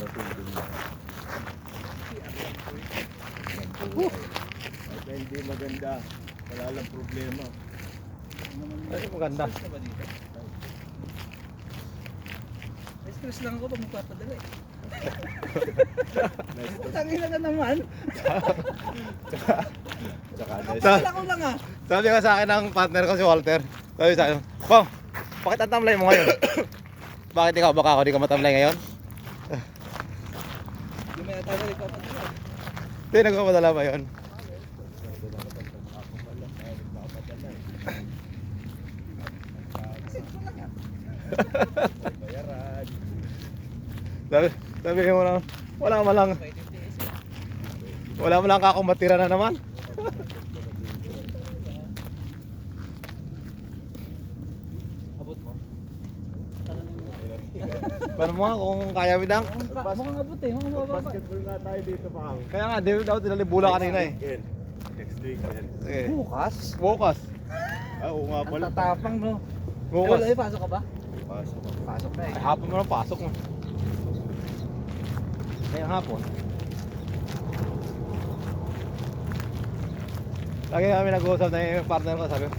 darating din na. Buhay. At hindi maganda, wala lang problema. Ay, maganda. May stress lang ako pag magpapadala eh. Tangina ka naman. Tsaka na ko lang ah. Sabi ka sa akin ng partner ko si Walter. Sabi sa akin, Pong, bakit ang tamlay mo ngayon? bakit ikaw baka ako di ka matamlay ngayon? Hindi nagpapadala. Ba yun? Sabi, sabi mo lang, wala mo lang, May 50 wala mo lang kakong matira na naman. Paano mo nga kung kaya bidang? Mukhang abot eh. Mukhang mababa. Basketball nga tayo dito, Pang. Kaya nga, di daw tinalibula kanina eh. Next weekend. Sige. Bukas? Bukas. Ah, oo nga Ang pala. tatapang no. Bukas. Eh, pasok ka ba? Pasok. Pasok na eh. Hapon mo lang, pasok mo. Kaya hapon. Lagi namin nag-uusap na yung partner ko, sabi ko,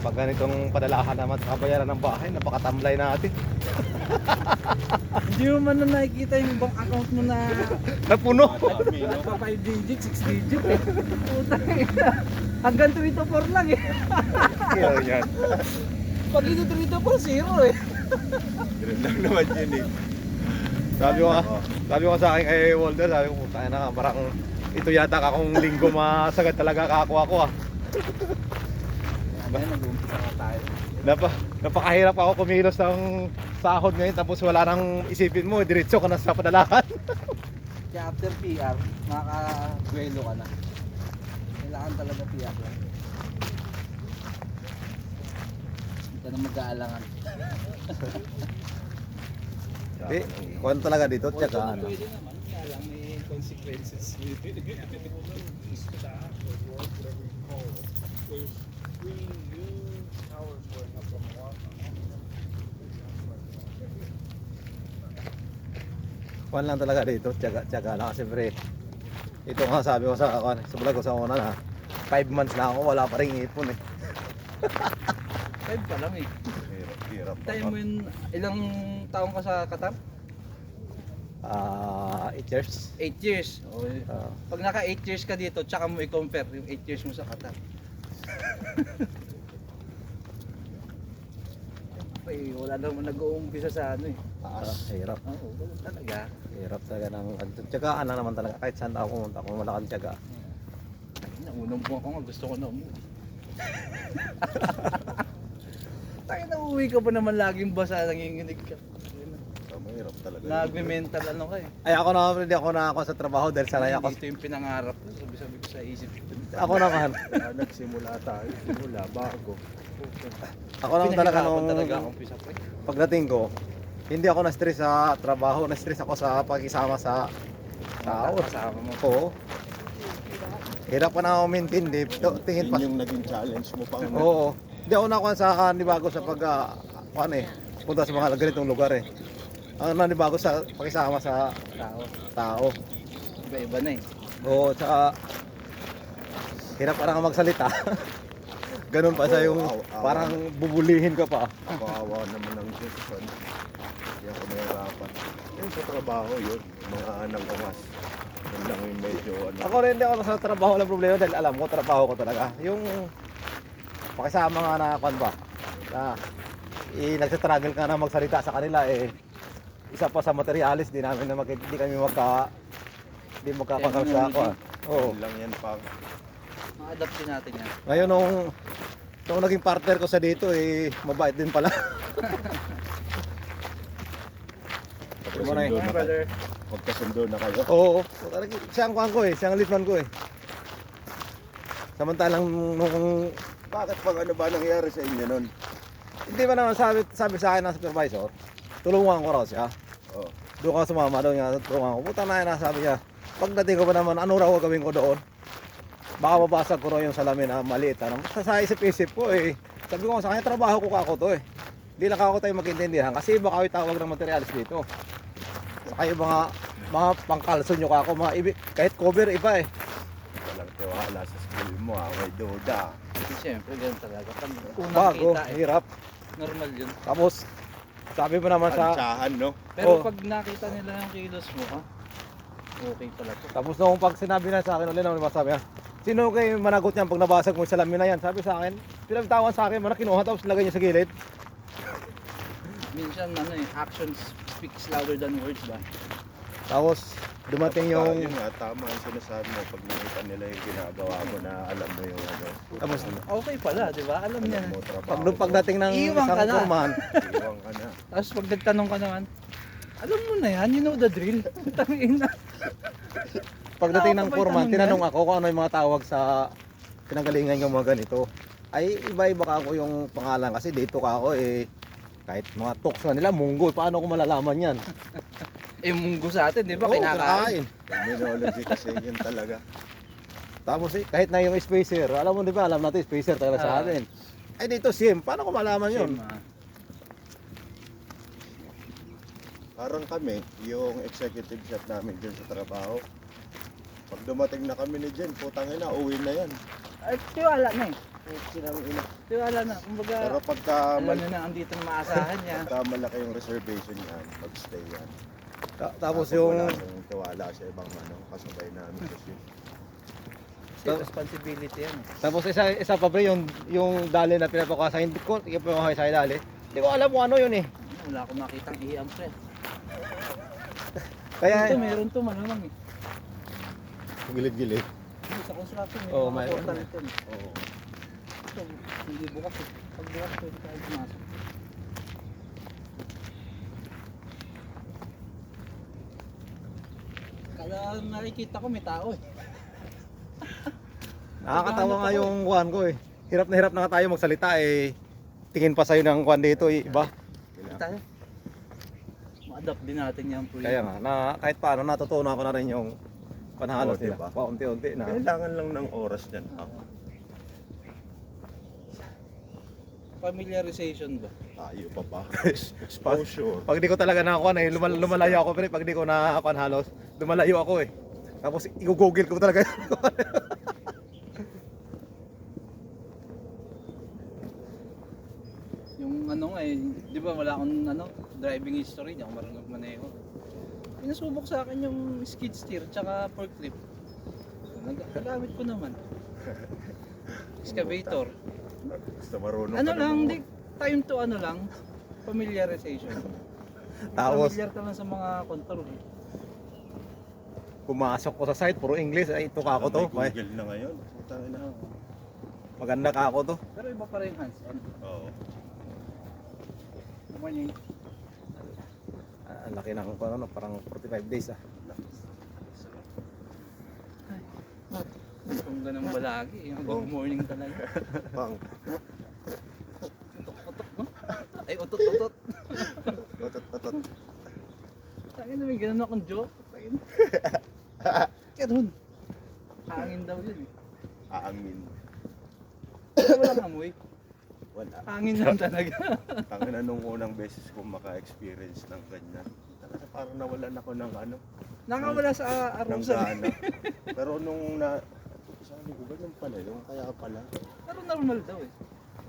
pag ganitong padalahan naman sa kabayaran ng bahay, napakatamlay natin. Hindi mo man na nakikita yung bank account mo na Napuno. Dami, no? pa 5 digit, 6 digit eh. Putang ina. Hanggang 3 to 4 lang eh. Kaya yan. Pag ito 3 to 4, zero eh. Ganun lang naman yun eh. Sabi ko, sabi ko sa akin kay Walter, sabi ko, tayo na, parang ito yata kakong linggo masagad talaga kakuha ko ah. Ayan, nag-uumpisa nga tayo. Napa, napakahirap ako kumilos ng sahod ngayon tapos wala nang isipin mo, diretso ka na sa padalahan. Kaya after PR, makaka-duelo ka na. Kailangan talaga PR lang. Hindi ka na mag-aalangan. Eh, kuwan talaga dito, tsaka ano. Pwede naman, kaya lang may consequences. Kuwan lang talaga dito, tsaka, tsaka lang kasi pre. Ito nga sabi ko sa, kuwan, sa vlog ko sa una na, 5 months na ako, wala pa rin ipon eh. Five pa lang eh. Hirap, mo yun, ilang taong ka sa Qatar? Ah, 8 years. 8 years. O, Ah, pag naka 8 years ka dito, tsaka mo i-compare yung 8 years mo sa Qatar. Ay, wala naman nag-uumpisa sa ano eh. ah, hirap. Oo, ganun talaga. Hirap talaga ng, tsaka ano naman talaga, kahit saan ako pumunta, kung wala kang tsaka. Ay, na, unang buwan ko nga, gusto ko na umuwi. Tayo na uwi ka pa naman laging basa, nanginginig ka. Ah, Mahirap talaga. yun. Nagme-mental ano ka eh. Ay ako naman, hindi ako nakakuha sa trabaho dahil sanay ako. Ito yung pinangarap ko, sabi-sabi ko sa isip ko. Ako naman. Kaya nagsimula tayo. Simula, bago. Ako naman talaga nung talaga akong pisa pa eh. pagdating ko, hindi ako na-stress sa trabaho, na-stress ako sa pakisama sa tao. Kasama mo. Oo. Hirap pa na ako maintain, di. To- Tingin pa. Yun yung naging challenge mo pang. Oo. Hindi ako nakuha sa kanibago sa pag, uh, ano eh, punta sa mga ganitong lugar eh. Ang nanibago sa pakisama sa Tao. tao. Iba-iba na eh. Oo, tsaka hirap pa na magsalita. Ganun pa sa yung aw- parang bubulihin ka pa. Kawawa naman ng Jason. Hindi ako nahirapan. Yung sa trabaho yun, mga anang angas. Yun lang yung medyo ano. Ako rin hindi ako sa trabaho lang problema dahil alam ko trabaho ko talaga. Yung pakisama nga na kwan ba? Na i nagsa-struggle ka na magsalita sa kanila eh isa pa sa materialis di namin na mag, di kami magka di magkakasal sa ako. Oo. Yun lang yan pang. Ma-adapt din natin yan. Ngayon nung nung naging partner ko sa dito eh mabait din pala. Ano na eh? Magkasundo na kayo. brother. Na kayo. Oo, talagang siya ang kwan ko eh, siya ang litman ko eh. Samantalang nung Bakit pag ano ba nangyari sa inyo nun? Hindi ba naman sabi, sabi sa akin ng supervisor, tulungan ko raw siya. Oh. Doon ka sumama daw niya, tulungan ko. Puta na yun, sabi niya. Pagdating ko ba naman, ano raw gawin ko doon? Baka mabasag ko raw yung salamin na maliit. Ano? Sa, sa isip-isip ko eh. Sabi ko sa kanya, trabaho ko kako to eh. Hindi lang ako tayo magkaintindihan kasi baka ako tawag ng materialis dito. Kayo mga mga pangkalso nyo ako, mga ibi, kahit cover iba eh. Walang tiwala sa skill mo ha. May duda. Kasi syempre, ganun talaga. Pag Bago, kita, eh, hirap. normal yun. Tapos, sabi mo naman sa, Tansyahan no? Pero Oh. pag nakita nila yung kilos mo, ha? Okay pala to. tapos nung pag sinabi na sa akin ulit, naman masabi niya, sino kayo managot niyan pag nabasag mo yung salamin na yan? Sabi sa akin, pinabitawan sa akin, mana kinuha tapos lagay niya sa gilid. Minsan, ano eh, actions speaks louder than words ba? Tapos, dumating Yung... yung, Yun nga, tama ang sinasabi mo. Pag nakita nila yung ginagawa mo na alam mo yung ano. Tapos, Okay pala, di ba? Alam niya alam na. mo trabaho pag, pagdating ng Iwan ka isang na. kurman. Iwan ka na. Tapos pag nagtanong ka naman, alam mo na yan, you know the drill. Tangin na. pagdating ng kurman, tinanong ako kung ano yung mga tawag sa pinanggalingan yung mga ganito. Ay, iba-iba ka ako yung pangalan kasi dito ka ako eh, kahit mga talks na nila, munggo, paano ko malalaman yan? Eh, munggo sa atin, di ba? Oo, Kinakain. Terminology kasi yun talaga. Tapos eh, kahit na yung spacer, alam mo di ba, alam natin spacer talaga sa Ah. atin. Ay dito sim, paano ko malaman yun? Same, ah. Parang kami, yung executive chef namin dyan sa trabaho. Pag dumating na kami ni Jen, putang ina, uwi na yan. Ay, tiwala na eh. Sinang ina. Tiwala na. Kumbaga, Pero pagka, alam mal- na, andito na maasahan niya. pagka malaki yung reservation yan, mag-stay yan. Ta- tapos yung, Wala siyang tiwala sa ibang ano, kasabay namin sa shift. Kasi responsibility yan. eh. tapos isa, isa pa pre, yung, yung dali na pinapakawa sa hindi ko, yung pinapakawa sa dali. Hindi ko alam kung ano yun eh. Wala akong makitang iam pre. Kaya, Ito, meron to malamang eh. gilid-gilid. Hindi, Sa construction, may Oo, mga mayroon portal ito. eh. Oo. Ito, hindi bukas eh. Pag bukas, pwede tayo pumasok. Kaya nakikita ko may tao eh. Nakakatawa nga ako yung kuhan ko eh. Hirap na hirap na nga tayo magsalita eh. Tingin pa sa'yo ng kuhan dito eh, iba. Tayo. Ma-adapt din natin yan pre. Kaya nga, na, kahit paano natutunan ko na rin yung panhalos Oo, nila. diba? Paunti-unti na. Kailangan lang ng oras yan. Ha? Familiarization ba? Tayo pa ba? Exposure. Pag di ko talaga nakakuha eh, lumal lumalayo ako pre, pag di ko nakakuha halos, lumalayo ako eh. Tapos i-google ko talaga. Yung ano nga eh, di ba wala akong ano, driving history, hindi ako marunong maneho. Pinasubok sa akin yung skid steer tsaka forklift. Nag- Nagamit ko naman. Excavator. Basta marunong Ano lang, di, time to ano lang, familiarization. Tapos Familiar ka lang sa mga control. eh. Pumasok ko sa site, puro English, ay ito ka ako to. May Ay, Google na ngayon. Putang ina. maganda ka ako to. Pero iba pa rin hands-on. Oo. Naman Ah, Ang laki ng ano, parang 45 days ah. kung ganun ba lagi, yung good morning talaga. Pang. Utot-utot, no? Ay, utot-utot. Otot, otot. Tangin na may ganun akong joke. Tangin. Ganun. Hangin daw yun eh. Aangin. Walang amoy. Wala. Hangin lang talaga. Tangin na nung unang beses ko maka-experience ng ganyan. Talaga parang nawalan ako ng ano, Nakawala sa ng arusa. gana. Pero nung na, sabi ko, ganun pala, yung kaya pala. Pero normal daw eh.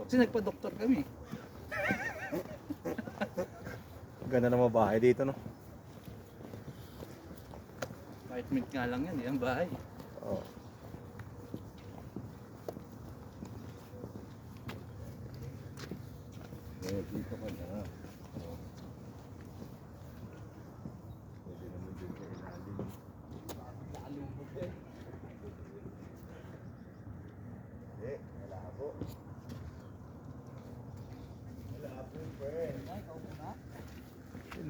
Kasi nagpa-doktor kami. Ganda ng mga bahay dito no. Apartment nga lang yan, eh, ang bahay. Oh. Eh, dito ka na. Oh. Pwede naman din sa ilalim. Eh, malabo. Malabo, friend.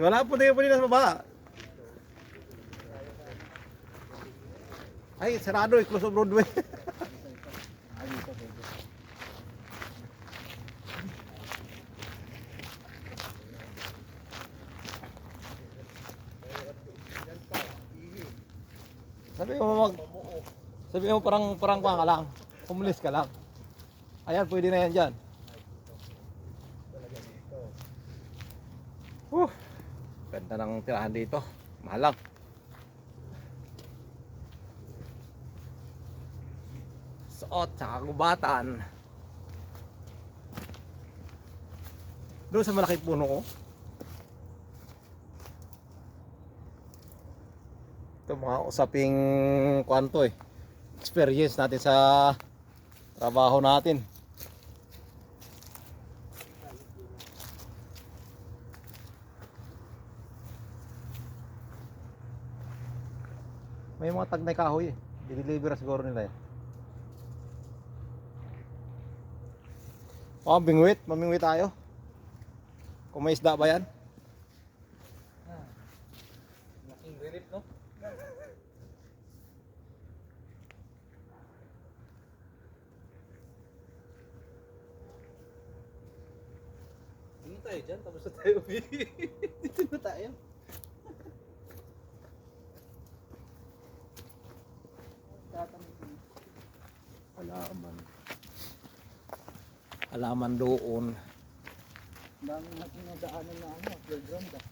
Wala po tayo po dito sa baba. Ay, sarado eh, close of Broadway. Sabi mo mag Sabi mo parang parang kuha lang. Umulis ka lang. Ayan, pwede na yan dyan. Whew. Ganda ng tirahan dito. Mahal lang. Suot sa kagubatan. Doon sa malaking puno ko. Ito mga usaping kwanto eh. Experience natin sa trabaho natin. May mga tag na kahoy eh. I-deliver siguro nila eh. Oh, bingwit. Mamingwit tayo. Kung may isda ba yan? Ah. Laking no? Tingin tayo dyan, tapos na tayo. Dito tayo. Alaman doon. Dami natin nadaanan na ano, playground ah.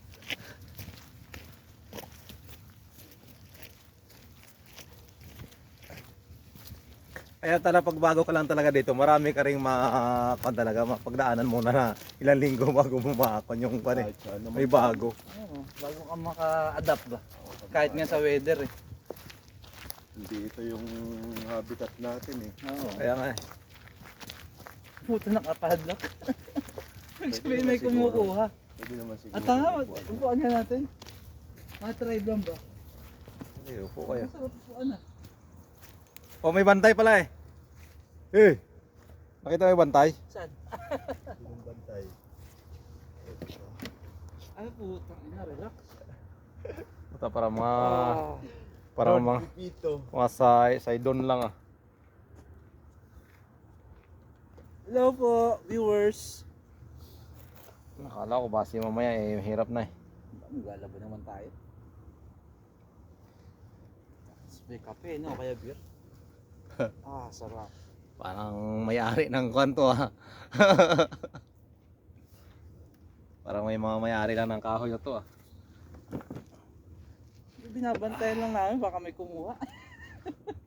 Kaya talaga pagbago ka lang talaga dito, marami ka ring ma kung talaga mapagdaanan muna na ilang linggo bago bumakon yung pan eh. Naman. May bago. Oo, bago ka maka-adapt ba? Kahit nga sa weather eh. Hindi ito yung habitat natin eh. Oo. Kaya nga eh. Puto nakapadlock. Sabihin may kumukuha. Pwede naman siguro. At tanga, upuan. upuan nga natin. Ma-try lang ba? Sige, upo kayo. Masarap upuan ah. Oh, may bantay pala eh. Eh. Nakita mo yung bantay? Saan? Yung bantay. Ay puto, ina, relax. Ito para mga Ah. para mga mga side side doon lang ah. Hello po, viewers. Nakala ko basi mamaya eh hirap na eh. Maglalaban naman tayo. May kape, no? Kaya beer. ah, sarap. Parang may-ari ng kwanto ah. Parang may mga may-ari lang ng kahoy na to ah. Binabantayan lang namin, baka may kumuha.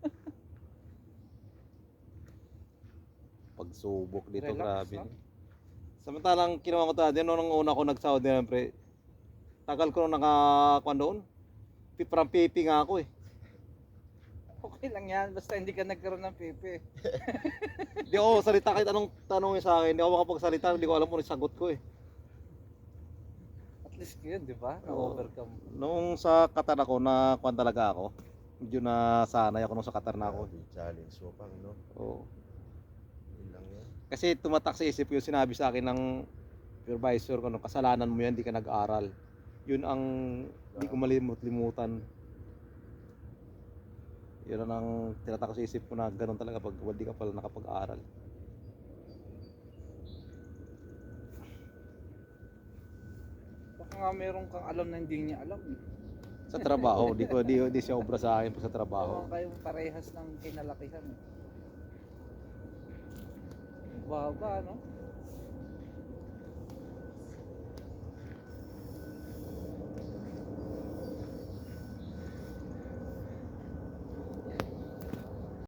Pagsubok dito, Relax, grabe. no? Samantalang kinuha ko dati, noong una ko nagsahod din, pre, tagal ko nung nakakuan doon. Parang pipi nga ako eh. Okay lang yan, basta hindi ka nagkaroon ng pipi. Hindi ako salita kahit anong tanongin sa akin. Hindi ako makapagsalita, hindi ko alam kung ano yung sagot ko eh. At least yun, di ba? Na-overcome. Noong sa Qatar ako, na kuan talaga ako. Medyo na sanay ako nung sa Qatar na ako. Challenge mo pang no. Oo. Kasi tumatak sa isip ko yung sinabi sa akin ng supervisor ko, kasalanan mo yan, hindi ka nag-aral. Yun ang hindi ko malimut-limutan. Yun ang tinatak sa isip ko na ganun talaga pag hindi ka pala nakapag-aral. Baka nga meron kang alam na hindi niya alam. eh. Sa trabaho, di ko di, di siya obra sa akin pag sa trabaho. Baka kayong parehas ng kinalakihan. eh. Baba, no?